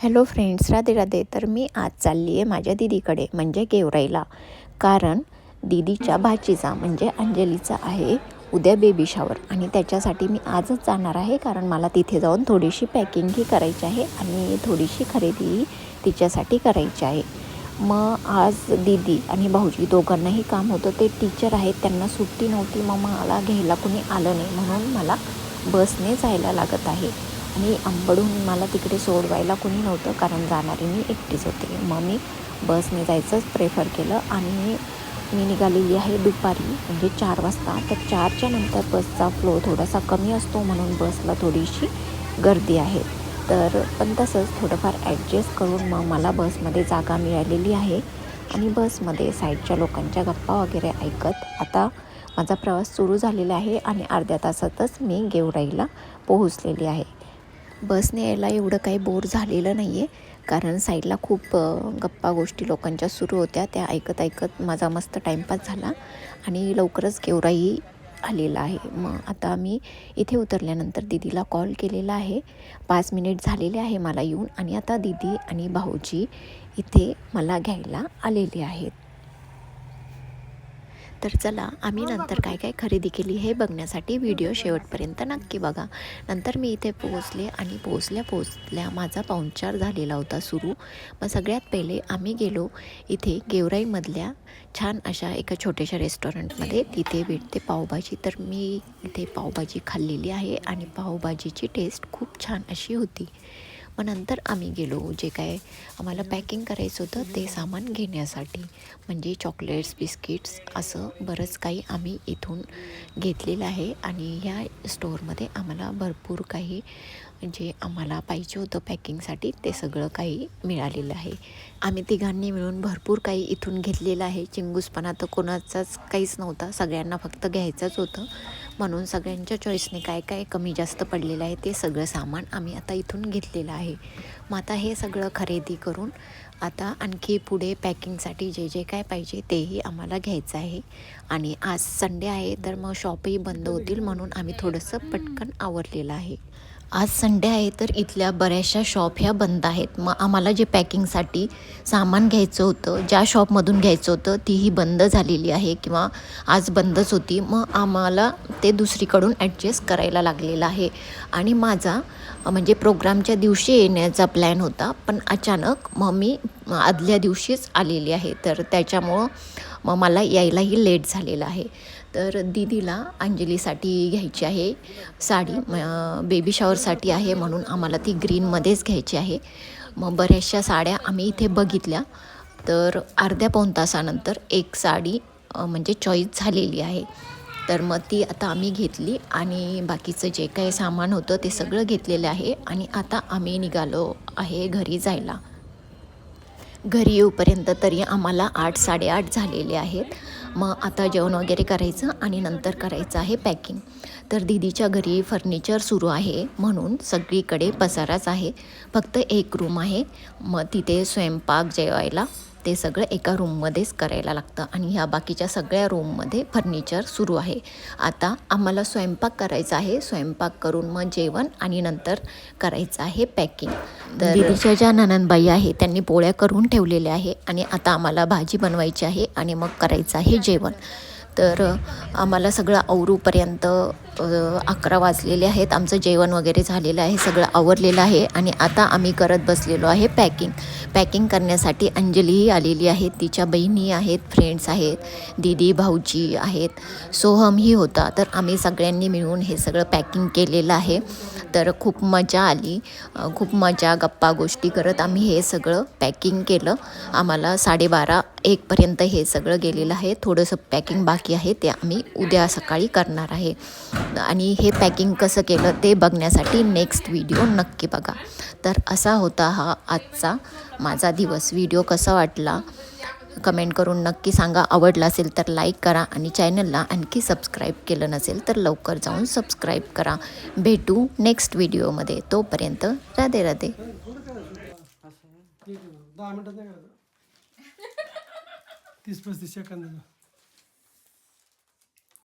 Hello friends Radhe Radhe. तर मी आज चालली आहे माझ्या दिदीकडे म्हणजे गेवराईला. कारण दिदीच्या भाचीचा म्हणजे अंजलीचा आहे उद्या बेबी शावर आणि त्याच्यासाठी मी आजच जाणार आहे कारण मला तिथे जाऊन थोडीशी पॅकिंगही करायची आहे आणि थोडीशी खरेदीही तिच्यासाठी करायची आहे. मग आज दीदी आणि भाऊजी दोघांनाही काम होतं. ते टीचर आहेत त्यांना सुट्टी नव्हती मग मला घ्यायला कुणी आलं नाही. म्हणून मला बसने जायला लागत आहे. आणि आंबडून मला तिकडे सोडवायला कोणी नव्हतं कारण जाणारी मी एकटीच होते. मग मी बसने जायचंच प्रेफर केलं आणि मी निघालेली आहे दुपारी म्हणजे चार वाजता. तर चारच्या नंतर बसचा फ्लो थोडासा कमी असतो म्हणून बसला थोडीशी गर्दी आहे. तर पण तसंच थोडंफार ॲडजस्ट करून मग मला बसमध्ये जागा मिळालेली आहे. आणि बसमध्ये साईडच्या लोकांच्या गप्पा वगैरे ऐकत आता माझा प्रवास सुरू झालेला आहे आणि अर्ध्या तासातच मी गेवराईला पोहोचलेली आहे. बसने यायला एवढं काही बोर झालेलं नाही आहे कारण साईडला खूप गप्पा गोष्टी लोकांच्या सुरू होत्या. त्या ऐकत ऐकत माझा मस्त टाईमपास झाला आणि लवकरच गेवराई आलेला आहे. मग आता मी इथे उतरल्यानंतर दिदीला कॉल केलेला आहे. पाच मिनिट झालेले आहे मला येऊन आणि आता दिदी आणि भाऊजी इथे मला घ्यायला आलेले आहेत. तर चला आम्ही नंतर काय काय खरेदी केली हे बघण्यासाठी व्हिडिओ शेवटपर्यंत नक्की बघा. नंतर मी इथे पोहोचले आणि पोहोचल्या पोहोचल्या माझा पाहुणचार झालेला होता सुरू. मग सगळ्यात पहिले आम्ही गेलो इथे गेवराईमधल्या छान अशा एका छोट्याशा रेस्टॉरंटमध्ये तिथे भेटते पावभाजी. तर मी इथे पावभाजी खाल्लेली आहे आणि पावभाजीची टेस्ट खूप छान अशी होती. मग नंतर आम्ही गेलो. जे काय आम्हाला पॅकिंग करायचं होतं ते सामान घेण्यासाठी. म्हणजे चॉकलेट्स बिस्किट्स असं बरंच काही आम्ही इथून घेतलेलं आहे. आणि ह्या स्टोअरमध्ये आम्हाला भरपूर काही जे आम्हाला पाहिजे होतं पॅकिंगसाठी ते सगळं काही मिळालेलं आहे. आम्ही तिघांनी मिळून भरपूर काही इथून घेतलेलं आहे. चिंगूसपणा तर कोणाचाच काहीच नव्हता. सगळ्यांना फक्त घ्यायचंच होतं. म्हणून सगळ्यांच्या चॉईसने काय काय कमी जास्त पडलेलं आहे ते सगळं सामान आम्ही आता इथून घेतलेलं आहे. मग आता हे सगळं खरेदी करून आता आणखी पुढे पॅकिंगसाठी जे जे काय पाहिजे तेही आम्हाला घ्यायचं आहे. आणि आज संडे आहे तर मग शॉपही बंद होतील म्हणून आम्ही थोडंसं पटकन आवरलेलं आहे. आज संडे आहे तर इथल्या बऱ्याचशा शॉप ह्या बंद आहेत. मग आम्हाला जे पॅकिंगसाठी सामान घ्यायचं होतं ज्या शॉपमधून घ्यायचं होतं तीही बंद झालेली आहे किंवा आज बंदच होती. मग आम्हाला ते दुसरीकडून ॲडजस्ट करायला लागलेलं आहे. आणि माझा म्हणजे प्रोग्रामच्या दिवशी येण्याचा प्लॅन होता पण अचानक मग मी आदल्या दिवशीच आलेली आहे. तर त्याच्यामुळं मग मला यायलाही लेट झालेलं आहे. तर दीदीला अंजलीसाठी घ्यायची आहे साडी बेबी शॉवरसाठी आहे म्हणून आम्हाला ती ग्रीनमध्येच घ्यायची आहे. मग बऱ्याचशा साड्या आम्ही इथे बघितल्या. तर अर्ध्या पाऊण तासानंतर एक साडी म्हणजे चॉईस झालेली आहे. तर मग ती आता आम्ही घेतली आणि बाकीचं जे काही सामान होतं ते सगळं घेतलेलं आहे आणि आता आम्ही निघालो आहे घरी जायला. घरी येऊपर्यंत तरी आम्हाला आठ साडेआठ झालेले आहेत. मग आता जेवण वगैरे करायचं आणि नंतर करायचं आहे पॅकिंग. तर दीदीच्या घरी फर्निचर सुरू आहे म्हणून सगळीकडे पसाराच आहे. फक्त एक रूम आहे. मग तिथे स्वयंपाक जेवायला ते सगळं एका रूममध्येच करायला लागतं. आणि ह्या बाकीच्या सगळ्या रूममध्ये फर्निचर सुरू आहे. आता आम्हाला स्वयंपाक करायचा आहे. स्वयंपाक करून मग जेवण आणि नंतर करायचं आहे पॅकिंग तर दिदीच्या ज्या ननंदबाई आहे त्यांनी पोळ्या करून ठेवलेल्या आहे आणि आता आम्हाला भाजी बनवायची आहे आणि मग करायचं आहे जेवण. तर आम्हाला सगळं आवरूपर्यंत अकरा वाजलेले आहेत. आमचं जेवण वगैरे झालेलं आहे. सगळं आवरलेलं आहे. आणि आता आम्ही करत बसलेलो आहे पॅकिंग. पॅकिंग करण्यासाठी अंजलीही आलेली आहे. तिच्या बहिणी आहेत फ्रेंड्स आहेत दीदी भाऊजी आहेत. सोहमही होता. तर आम्ही सगळ्यांनी मिळून हे सगळं पॅकिंग केलेलं आहे. तर खूप मजा आली. खूप मजा गप्पा गोष्टी करत आम्ही हे सगळं पॅकिंग केलं. आम्हाला साडेबारा एकपर्यंत हे सगळं गेलेलं आहे. थोडंसं पॅकिंग बाकी आहे. ते आम्ही उद्या सकाळी करणार आहे. आणि हे पॅकिंग कसं केलं ते बघण्यासाठी नेक्स्ट व्हिडिओ नक्की बघा. तर असा होता हा आजचा माझा दिवस. व्हिडिओ कसा वाटला? कमेंट करून नक्की सांगा. आवडला असेल तर लाईक करा आणि चॅनलला आणखी सबस्क्राईब केलं नसेल तर लवकर जाऊन सबस्क्राईब करा. भेटू नेक्स्ट व्हिडिओमध्ये तोपर्यंत राधे राधे. दहा नाही तीस पस्तीस सेकंद.